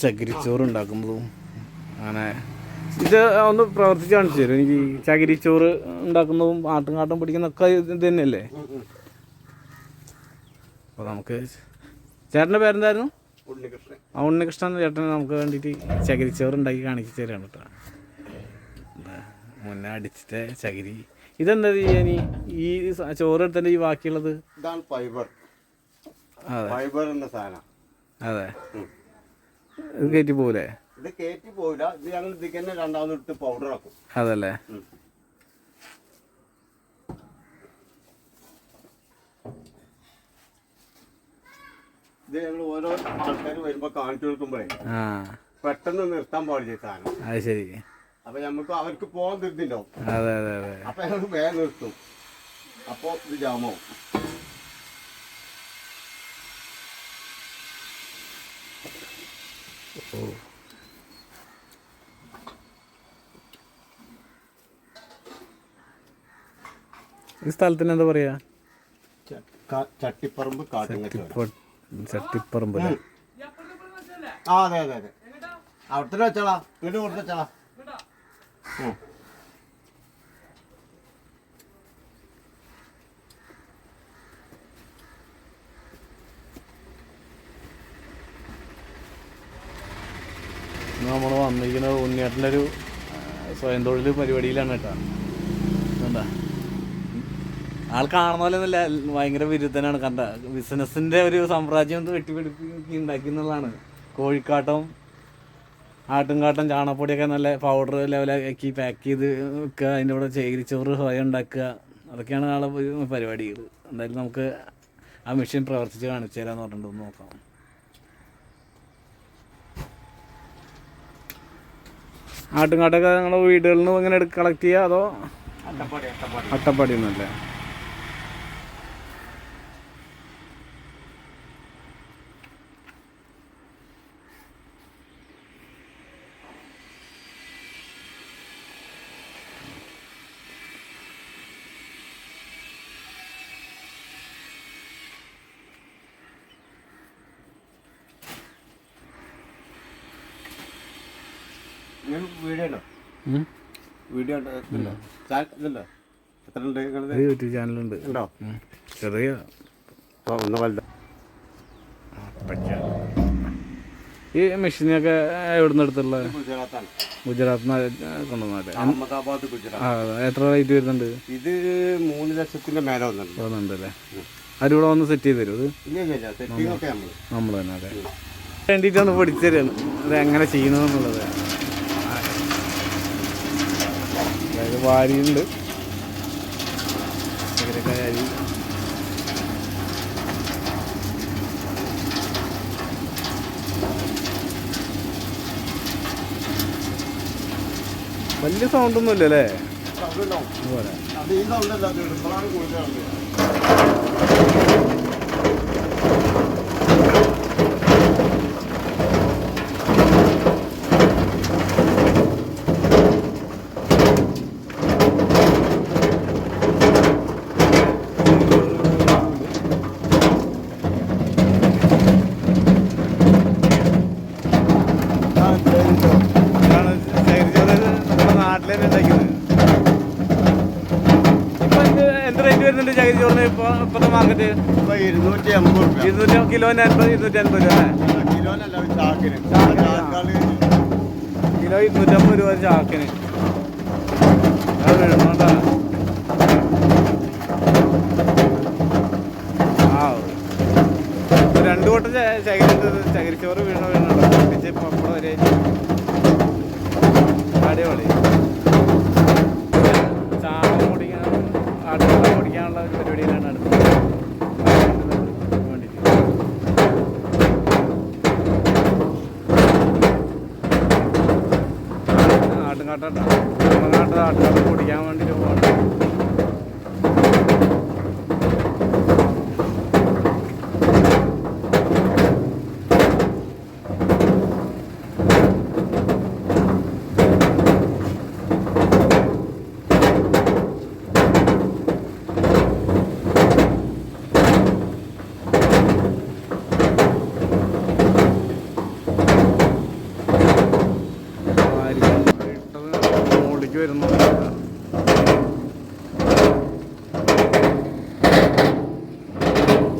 ചകിരിച്ചോറ് ഉണ്ടാക്കുന്നതും അങ്ങനെ ഇത് ഒന്ന് പ്രവർത്തിച്ച് കാണിച്ചു തരും എനിക്ക് ചകിരിച്ചോറ് ഉണ്ടാക്കുന്നതും ആട്ടും കാട്ടും പിടിക്കുന്നതൊക്കെ ഇത് തന്നെയല്ലേ? അപ്പോൾ നമുക്ക് ചേട്ടന്റെ പേരെന്തായിരുന്നു? ആ ഉണ്ണികൃഷ്ണൻ ചേട്ടൻ നമുക്ക് വേണ്ടിയിട്ട് ചകിരിച്ചോറ് ഉണ്ടാക്കി കാണിച്ചു തരാണ് കേട്ടോ. മുന്നേ അടിച്ചിട്ട് ചകിരി. ഇതെന്താ ചെയ്യാൻ? ഈ ചോറ് എടുത്തിന്റെ ഈ ബാക്കിയുള്ളത്? ഫൈബർ ഫൈബർ എന്ന സാധനം. അതെ. ഇത് കയറ്റി പോകൂലേ? ഇത് കയറ്റി പോയില്ല ഇത് ഞങ്ങൾ ഇതിക്ക് തന്നെ രണ്ടാമത് ഇട്ട് പൗഡർ ആക്കും. അതല്ലേ. ഇത് ഞങ്ങൾ ഓരോ ആൾക്കാർ വരുമ്പോൾ കാണിച്ചു കൊടുക്കുമ്പോഴേ ആ. പെട്ടെന്ന് നിർത്താൻ പാടില്ല ഈ സാധനം? അത് ശരി. അപ്പൊ നമുക്ക് അവർക്ക് പോകാൻ തീർത്തിണ്ടാവും അതെ അതെ അതെ. അപ്പൊ ഞങ്ങൾ വേഗം നിർത്തും. അപ്പോ ഇത് ജാമാവും. ഈ സ്ഥലത്തിന് എന്താ പറയാ? ചട്ടിപ്പറമ്പ് ചട്ടിപ്പറമ്പ് ആ അതെ അതെ അതെ. അവിടുത്തെ വെച്ചാളാ വീട് കൊടുത്ത് വെച്ചാളാ ഉം. ഇന്ന് നമ്മൾ വന്നിരിക്കുന്നത് ഉണ്ണിയേട്ടന്റെ ഒരു സ്വയം തൊഴിൽ പരിപാടിയിലാണ് കേട്ടോ. എന്താ ആൾ കാണുന്ന പോലെ ഒന്നുമില്ല. ഭയങ്കര വിരുദ്ധനാണ്. കണ്ട ബിസിനസിന്റെ ഒരു സാമ്രാജ്യം വെട്ടിപ്പിടിപ്പിക്കുക ഉണ്ടാക്കി എന്നുള്ളതാണ്. കോഴിക്കാട്ടം ആട്ടുംകാട്ടം ചാണകപ്പൊടിയൊക്കെ നല്ല പൗഡർ ലെവലാക്കി പാക്ക് ചെയ്ത് വെക്കുക. അതിന്റെ കൂടെ ചേരിച്ചോറ് സ്വയം ഉണ്ടാക്കുക. അതൊക്കെയാണ് ആളെ പരിപാടികൾ. എന്തായാലും നമുക്ക് ആ മെഷീൻ പ്രവർത്തിച്ച് കാണിച്ചു തരാമെന്ന് പറഞ്ഞിട്ട് ഒന്ന് നോക്കാം. ആട്ടുംകാട്ടൊക്കെ നിങ്ങളുടെ വീടുകളിൽ നിന്ന് ഇങ്ങനെ കളക്ട് ചെയ്യുക? അതോ അട്ടപ്പാടി അട്ടപ്പാടി. അട്ടപ്പാടി ഒന്നുമല്ലേ നിങ്ങൾ വീഡിയോ ഉണ്ടോ വീഡിയോ ഉണ്ടോ ഇതുണ്ടോ ചാ- ഇതുണ്ടോ എത്ര ഉണ്ട് നിങ്ങളത് ഒരു യൂട്യൂബ് ചാനലുണ്ട്. ഉണ്ടോ. ചെറിയ അപ്പോൾ ഒന്ന് വലുത്. ഈ മെഷീനൊക്കെ എവിടുന്ന് എടുത്തുള്ള? ഗുജറാത്ത് ഗുജറാത്തിൽ നിന്ന് കൊണ്ടുവന്നല്ലേ അഹമ്മദാബാദ് ഗുജറാത്ത്. ആ എത്ര റേറ്റ് വരുന്നുണ്ട്? ഇത് മൂന്ന് ലക്ഷത്തിന്റെ മേലെ വന്നിട്ടുണ്ട്. അല്ലേ അവരിവിടെ വന്ന് സെറ്റ് ചെയ്ത് തരും നമ്മൾ നമ്മൾ തന്നെ അതെ വേണ്ടിയിട്ടാണ് പഠിച്ചു തരാണ് അത് എങ്ങനെ ചെയ്യണമെന്നുള്ളത് വാരിയുണ്ട് ചക്കരക്കായ അരി വലിയ സൗണ്ടൊന്നുമില്ലല്ലേ അതുപോലെ അത് ഈ സൗണ്ടല്ല അത് ഇടുമ്പോഴാണ് കൂടുതൽ ഇതാണ് ശേഖരിച്ചത് നമ്മുടെ നാട്ടിൽ തന്നെ ഉണ്ടാക്കിയത് ഇപ്പൊ ഇത് എന്ത് റേറ്റ് വരുന്നുണ്ട് ചകിരി ചോറിന് ഇപ്പൊ ഇപ്പോഴത്തെ മാർക്കറ്റ് ഇരുന്നൂറ്റി എൺപത് റുപ്യ ഇരുന്നൂറ്റി കിലോന് അൻപത് ഇരുന്നൂറ്റി അൻപത് രൂപ കിലോനല്ല ചാക്കിന്. ചാക്കിന്, കിലോ ഇരുന്നൂറ്റമ്പത് രൂപ ഒരു ചാക്കിന്. രണ്ടു കൂട്ടം ച- ചകിരി ചകിരിച്ചോറ് വീണ വീണുണ്ടോ പപ്പടം വരെ. അടിപൊളി ചാണകം പൊടിക്കാൻ ആട്ടുകാട്ടം പൊടിക്കാനുള്ള ഒരു പരിപാടിയിലാണ് അടുത്തത് വേണ്ടിയിട്ട് ആട്ടുംകാട്ട ആട്ടുകാട്ടം പൊടിക്കാൻ വേണ്ടിയിട്ട് വരുന്നു.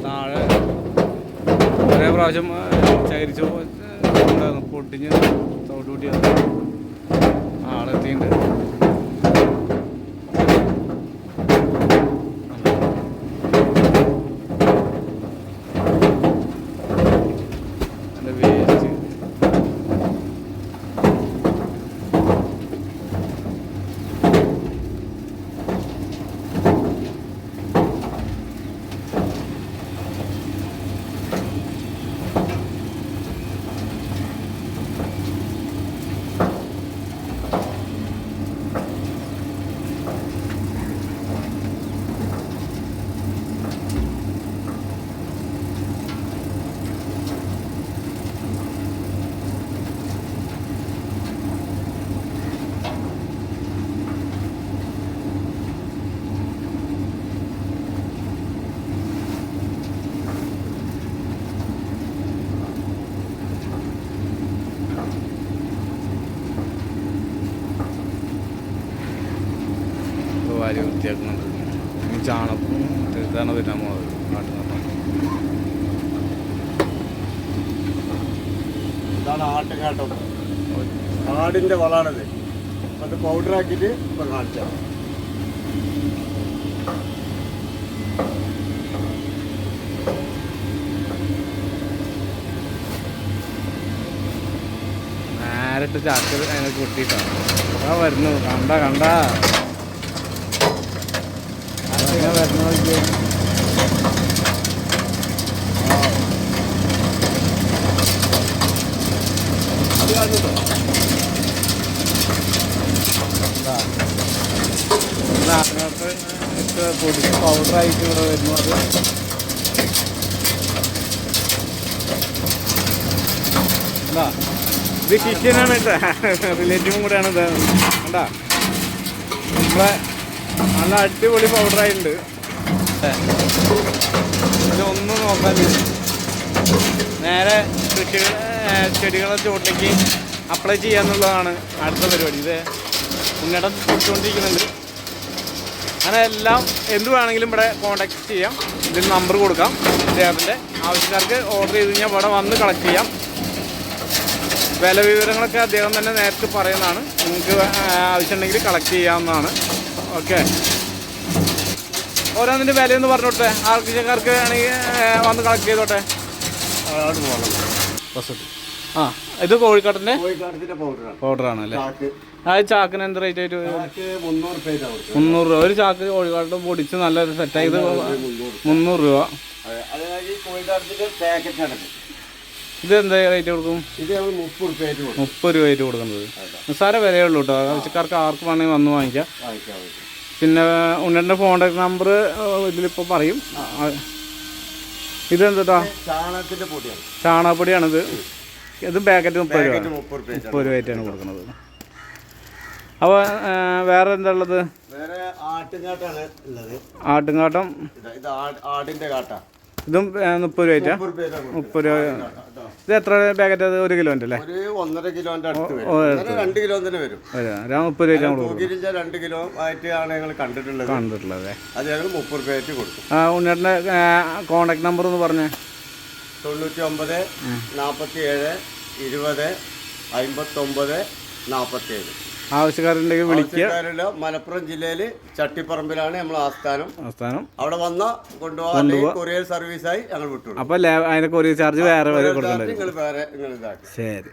താഴെ ഒരേ പ്രാവശ്യം ചകരിച്ചു പൊട്ടിഞ്ഞ് തോട്ടുകൂട്ടിയത് ആളെത്തിയിട്ടുണ്ട്. വാരി വൃത്തിയാക്കുന്നുണ്ട്. ഇനി ചാണകവും ഇതാണ് വരാൻ പോകുന്നത് നാട്ടിൽ നിന്ന് ഇതാണ് ആട്ടുകാട്ടം ആടിന്റെ വളാണത്. അത് പൗഡർ ആക്കിട്ട് ഇപ്പൊ കാണിച്ചാ. നേരിട്ട് ചാക്കൽ അതിനെ കുട്ടിയിട്ടാണ് ആ വരുന്നു. കണ്ട കണ്ട. അങ്ങനെ വരുന്ന. ഇത് അതിനകത്ത് ഇട്ട് പൊടിച്ച് പൗഡറായിട്ട് ഇവിടെ വരുന്നു അത് എന്താ ഇത് കിച്ചനാണ് കേട്ടോ. റിലേറ്റീവും കൂടെയാണ് ഇത്. നമ്മളെ നല്ല അടിപൊളി പൗഡറായിട്ടുണ്ട് ഇതൊന്നും നോക്കാൻ നേരെ കൃഷി ചെടികളെ ചുവട്ടിലേക്ക് അപ്ലൈ ചെയ്യാന്നുള്ളതാണ് അടുത്ത പരിപാടി. ഇത് മുന്നേറ്റം കൊടുത്തുകൊണ്ടിരിക്കുന്നുണ്ട് അങ്ങനെ എല്ലാം എന്ത് വേണമെങ്കിലും ഇവിടെ കോൺടാക്ട് ചെയ്യാം. ഇതിൽ നമ്പർ കൊടുക്കാം. ഇദ്ദേഹത്തിന്റെ ആവശ്യക്കാർക്ക് ഓർഡർ ചെയ്ത് കഴിഞ്ഞാൽ ഇവിടെ വന്ന് കളക്ട് ചെയ്യാം. വില വിവരങ്ങളൊക്കെ അദ്ദേഹം തന്നെ നേരത്തെ പറയുന്നതാണ്. നിങ്ങൾക്ക് ആവശ്യമുണ്ടെങ്കിൽ കളക്ട് ചെയ്യാവുന്നതാണ്. ഓക്കെ. ഓരോന്നിന്റെ വിലയൊന്ന് പറഞ്ഞു കൊടുത്തേ ആവശ്യക്കാർക്ക് ആണെങ്കിൽ വന്ന് കളക്ട് ചെയ്തോട്ടെ. ആ ഇത് കോഴിക്കാട്ടിന്റെ പൗഡറാണ് അല്ലേ? ആ ചാക്കിന് എന്ത് റേറ്റ് ആയിട്ട് മുന്നൂറ് രൂപ. ഒരു ചാക്ക് കോഴിക്കാട്ട് പൊടിച്ച് നല്ല സെറ്റായത് മുന്നൂറ് മുന്നൂറ് രൂപ. ഇത് എന്താ റേറ്റ് കൊടുക്കും? ഇത് മുപ്പത് രൂപ ആയിട്ട് കൊടുക്കുന്നത്. നിസ്സാര വിലയുള്ളൂ കേട്ടോ ആവശ്യക്കാർക്ക് ആർക്ക് വേണമെങ്കിൽ വന്ന് വാങ്ങിക്കാം. പിന്നെ ഉണ്ണന്റെ കോണ്ടാക്ട് നമ്പർ ഇതിലിപ്പോൾ പറയും. ഇതെന്താ പൊടിയാണ്. ചാണകപ്പൊടിയാണിത്. ഇത് പാക്കറ്റ് മുപ്പത് രൂപ. മുപ്പത് രൂപ മുപ്പത് രൂപയായിട്ടാണ് കൊടുക്കുന്നത്. അപ്പോൾ വേറെ എന്താ ഉള്ളത്? ആട്ടുംകാട്ടം. ഇതാ, മുപ്പത് രൂപ ആയിട്ടാ? മുപ്പത് രൂപ ഇത് എത്ര പാക്കറ്റ് അത് ഒരു കിലോന്റെ അല്ലേ? ഒരു ഒന്നര കിലോന്റെ അടുത്ത് രണ്ട് കിലോ തന്നെ വരും. മുപ്പത് രൂപ തൂക്കിരിച്ച രണ്ട് കിലോ ആയിട്ടാണ് ഞങ്ങൾ കണ്ടിട്ടുള്ളത്. കണ്ടിട്ടുള്ളത്. അത് ഞങ്ങൾ മുപ്പത് രൂപ ആയിട്ട് കൊടുക്കും ആ ഉണ്ണേട്ടന്റെ കോണ്ടാക്ട് നമ്പർ ഒന്ന് പറഞ്ഞേ. തൊണ്ണൂറ്റി ഒമ്പത് നാൽപ്പത്തി ഏഴ് ഇരുപത് അമ്പത്തൊമ്പത് നാൽപ്പത്തി ഏഴ് ആവശ്യക്കാരുണ്ടെങ്കിൽ വിളിക്കുക. മലപ്പുറം ജില്ലയിൽ ചട്ടിപ്പറമ്പിലാണ് നമ്മൾ ആസ്ഥാനം. ആസ്ഥാനം. അവിടെ വന്ന കൊണ്ടുപോകാൻ കൊറിയർ സർവീസായി ഞങ്ങൾ വിട്ടു അപ്പൊ അതിന്റെ കൊറിയർ ചാർജ് വേറെ വേറെ ശരി.